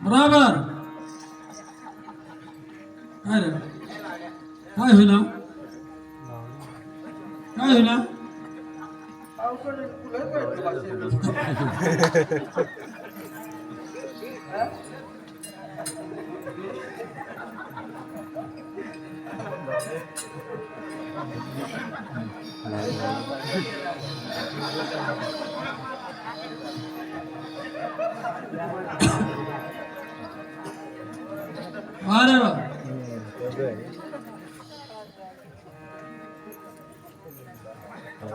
बराबर. काय रे? काय होईल काय होईल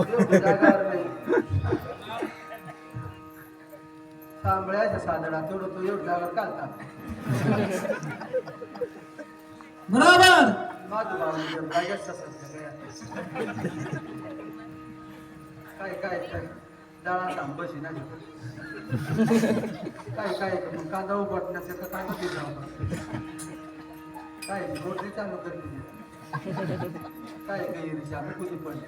एवढी जागावर नाही. सांभाळायचं साधडा तेवढं तू काढता बरोबर माझं. काय काय काय डाळा सांग बशी नाही काय काय मग कांदा उघडण्याचं कांदा दिला काय रोटरी चालू करते. काय काही रिक्षा आम्ही कुठे पडले?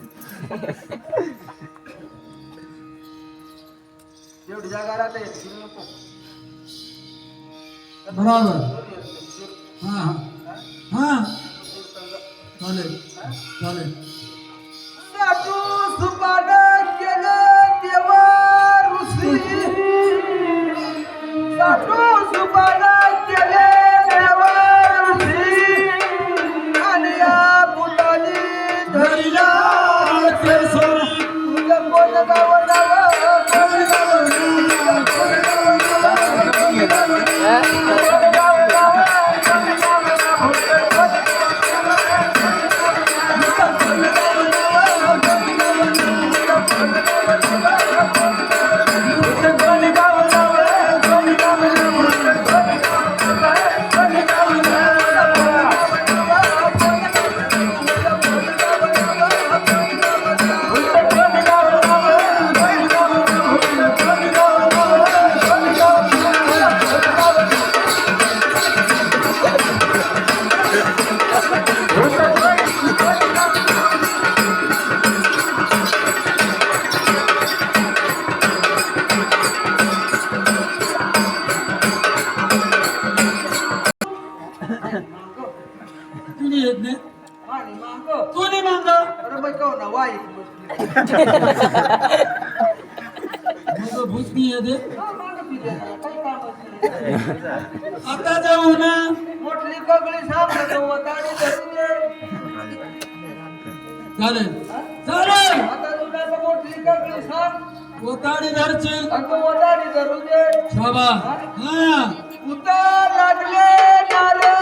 एवढी जागा राहते नको. बरोबर. हा. हा. हा. चालेल. चालेल. आता जाऊ ना मोठली कगळी सापडतो वताडी धरून ये. चालेल चालेल आता तुला मोठली कगळी साप ओताडी धरशील आणि तो वताडी धरून ये. शाबा हा उतार लागले नारे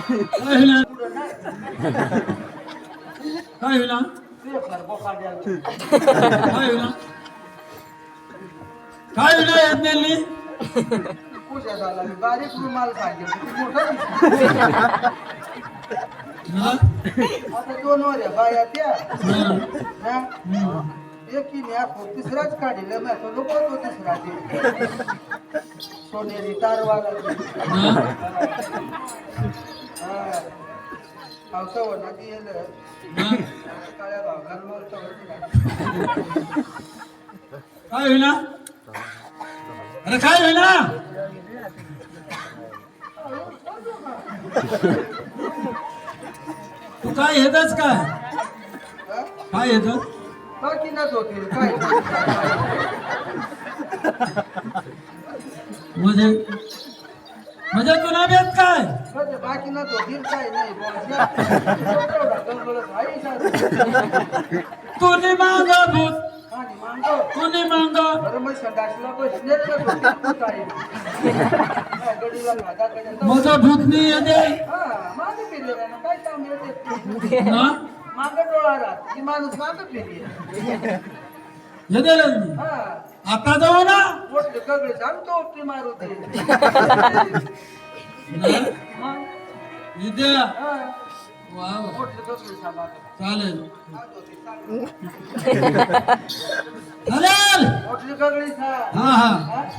काय होईना काय होईना काय होईना काय होईना यज्ञांनी पूजा हा? हा. हा? एकीने आपण तिसराच काढिलं मी आता नको तो तिसरा दे सोनेरी तारवाला दे. हं? हा. पावसावर नदी येलं? काळ्या मोलतं होती. काय होईना अरे काय होईना तू काय येतच काय? काय येत बाकी नच होतील काय? म्हणजे म्हणजे तू नाही येत काय? म्हणजे बाकी नच होतील काय नाही बुवा. तेवढा गडबडच आहे सारं. तू नि मांग भूत. मांग. माझं नाही येते काय काम येते ना? मागं डोळा राहत. माणूस हा आता जाऊ ना. मोठे सांगतो मारू ते? मग, हा, वा वा. मोठे कगळे सांगा चालेल. सांगतो. चालेल. मोठे सांग. हा हा.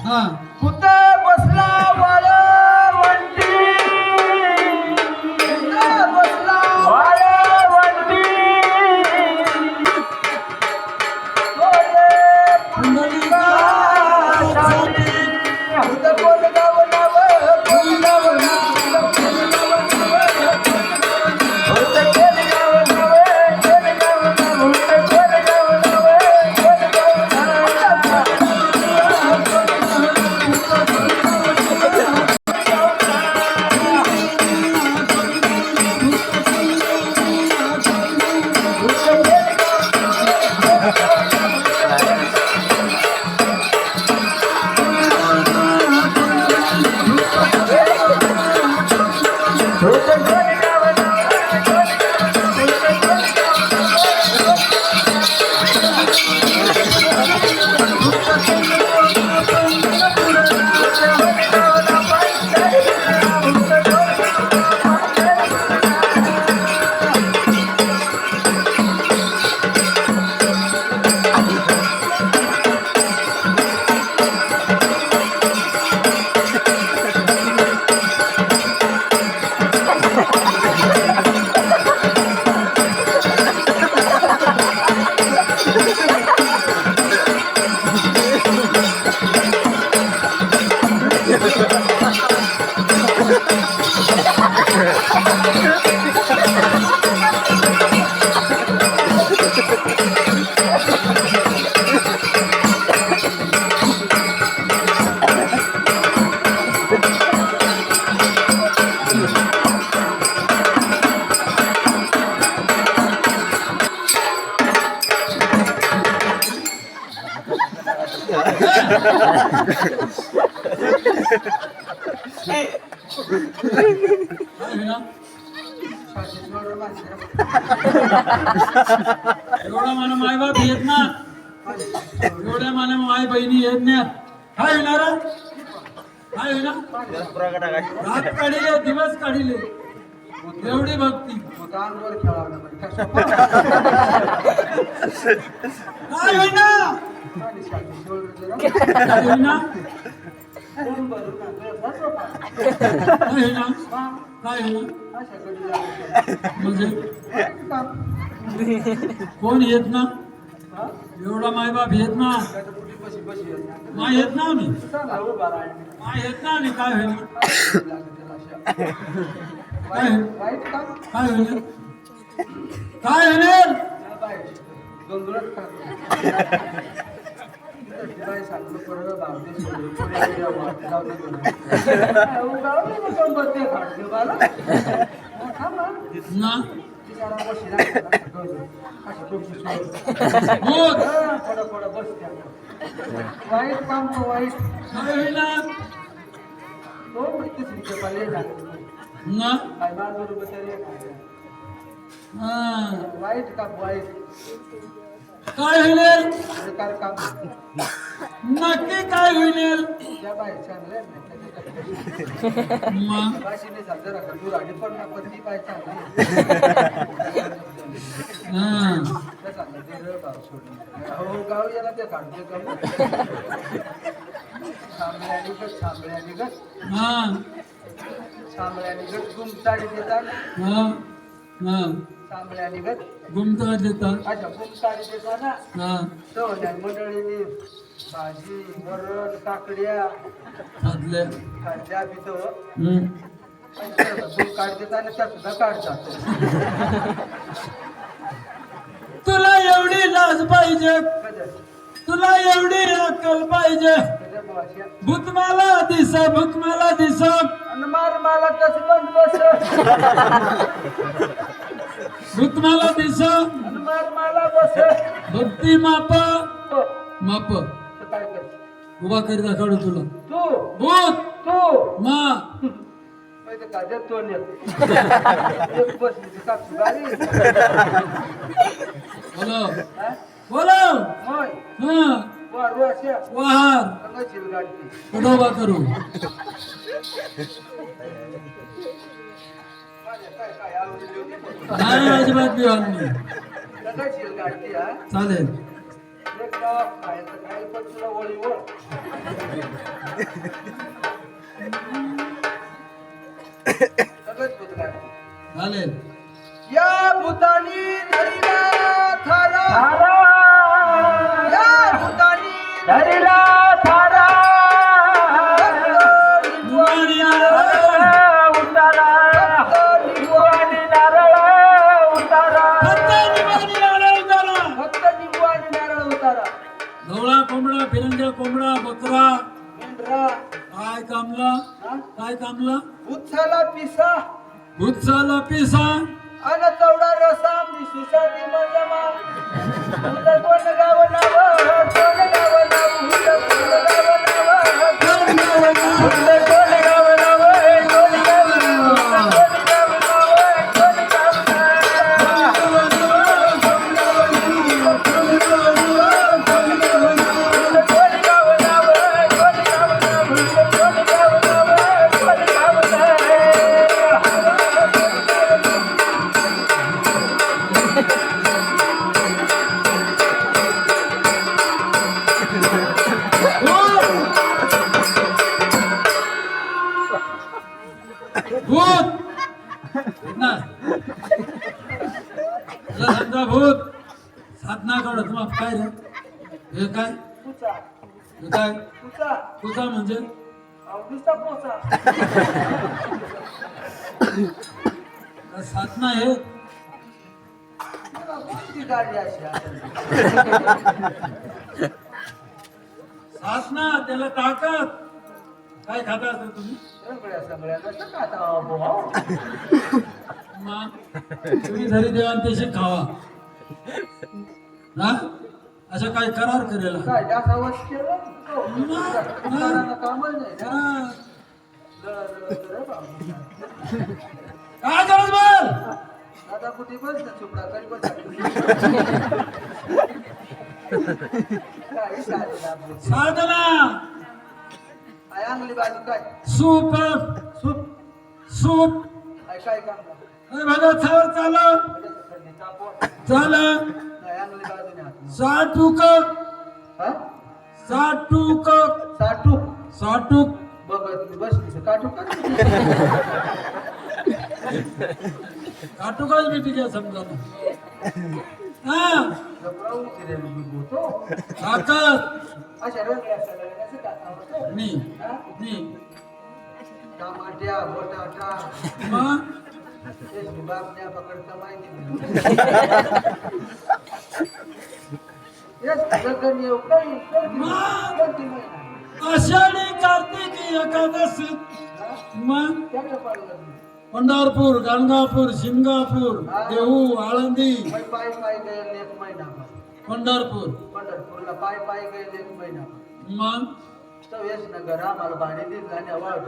हा? कुठं बसला वाळवंटी एवढा मला माय बाप येत ना. एवढ्या मला माय बहिणी येत नाही. काय येणार काय होईना रात काढिले दिवस काढिले. एवढी भक्ती. अंगावर खेळावं काय होईना? काय होईना? म्हणजे? कोण येत ना? एवढा माय बाप येत ना? मा येत ना मी मा येत ना आणि काय होईल? काय होईल? काय होईल? काय होईल ना. भूत वाईट काम तो वाईट. तो पाले ना. काय माझं रुपये हा. वाईट काम वाईट? काय होईल? नक्की काय होईल? मग? हा. ते सांगलं ते रं गाव सोडून हो. हा देतात हा. गुमता अच्छा ना? हा. तर मंडळीने भाजी वरण काकड्या खाल्ल्या. पितो हम्म. दूध काढतात आणि त्या सुद्धा काढतात. तुला एवढी लाज पाहिजे. तुला एवढी अक्कल पाहिजे. भूतमाला दिस भूतमाला दिस. आणि मार मला तसं बंद बस. भूतमाला दिस. भक्ती माप. हो, माप. उभा करी दाखवलं तुला. तू. भूत. तू. मा. बोलो. हा? बोलो. हा. वाहार कुठं उभा करू. नाही अजिबात बिहान मी संघाची गाडी हा चालेल. चालेल. या भूतानी धरिला थारा या भूतानी धरिला ढवळा कोंबडा बकरा. काय कामला? काय कामला? उच्चाला पिसा. भूतसाला पिसा. अन तेवढा रसा मिसुसाठी मजमा तुझं कोण गाव नाव? हे काय? तुझा हे काय? तुझा म्हणजे? आवडीचा पोचा. साधना हे असेल? साधना त्याला ताकद. काय खाता असं तुम्ही? सगळ्या सगळ्यांना. मग तुम्ही धरी देवान त्याशी खावा. ना असं काय करार करेल काय केला? कामच नाही ना. हा. जरा- जरा- जरा बाबा. काय करत बोल दादा कुठे बस ना चुपडा करी बस काय चालेल आपलं. साधना काय अंगली बाजू काय सूप सूप सूप काय काय काम नाही अरे भगत सावर चाल थंडी साठूक हा? साठूक। साठू साठूक बघत मी बसली काटू का काटूकच मी तुझ्या समजा हा। लपडा उठी रे मी बोलतो ताकद अशा रंगल्या सगळ्यांना टाकावं मी हा? मी टमाट्या बटाटा। मग तेच बापण्या पकडता माहिती आषाढी कार्तिकी एकादशी? मग. पंढरपूर गाणगापूर शिंगापूर देहू आळंदी पाय पाय पाय गेले एक महिना पंढरपूर पंढरपूरला पाय पाय गेले एक महिना मग नगर आम्हाला भाडी दिली आणि अवाढ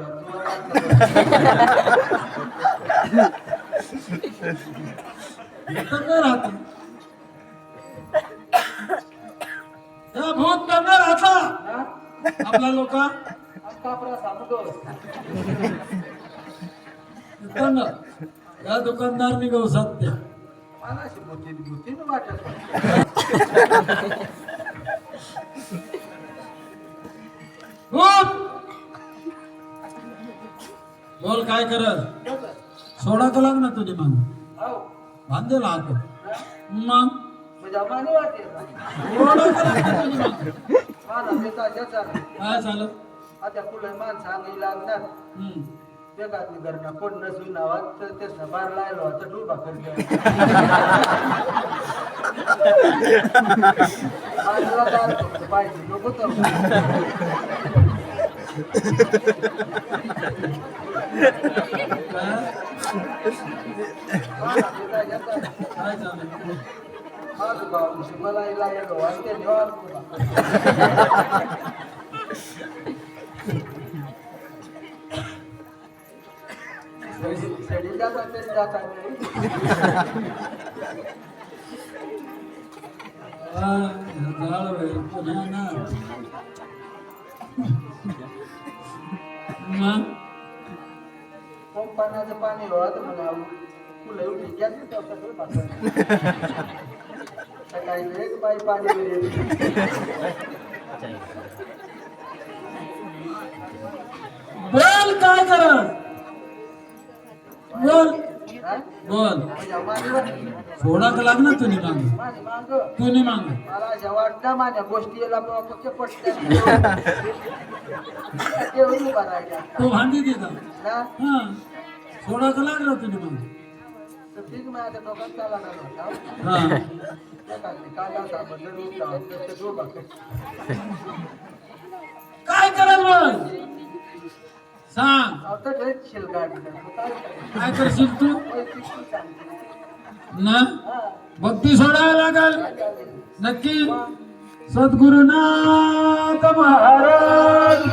कमी राहतो भूत कमी राहता आपला लोक या दुकानदार सत्य वाटत होतं. उठ! बोल काय करत सोडा का लाग ना तुझी मग हो. बांधेल हात हा? मग म्हणजे आम्हाला वाटेल ना. सोडा का? लाग ना तुझी मग माझा बेटा ज्याचा काय झालं आता कुठे माणसं लागणार. हम्म. जगातली घरना कोण नसून नावात तर ते सभार लायलो आता डुबा करते बाजूला फक्त पाहिजे नको तर काय माझा बेटा ज्याचा काय झालं. पाण्याचं भाऊ मला तेच पाणी हवा म्हणा फुलं एवढी घ्यायची सकाळी बाई पाणी बोल काय करत बोल. हा? बोल. म्हणजे माझी सोडा का लाग ना तुझी माग. माझी मांग. तुझी माग. मला अशा वाटतं माझ्या बाबा फक्त तेवढी तू भांडी देता ना हा? सोडा का लाग ना तुझी माग. ठीक माझ्या डोक्यात चाला हा. काय करत बोल सांग. काय करशील तू? ना? भक्ती सोडावं लागल? नक्की. सद्गुरुनाथ महाराज.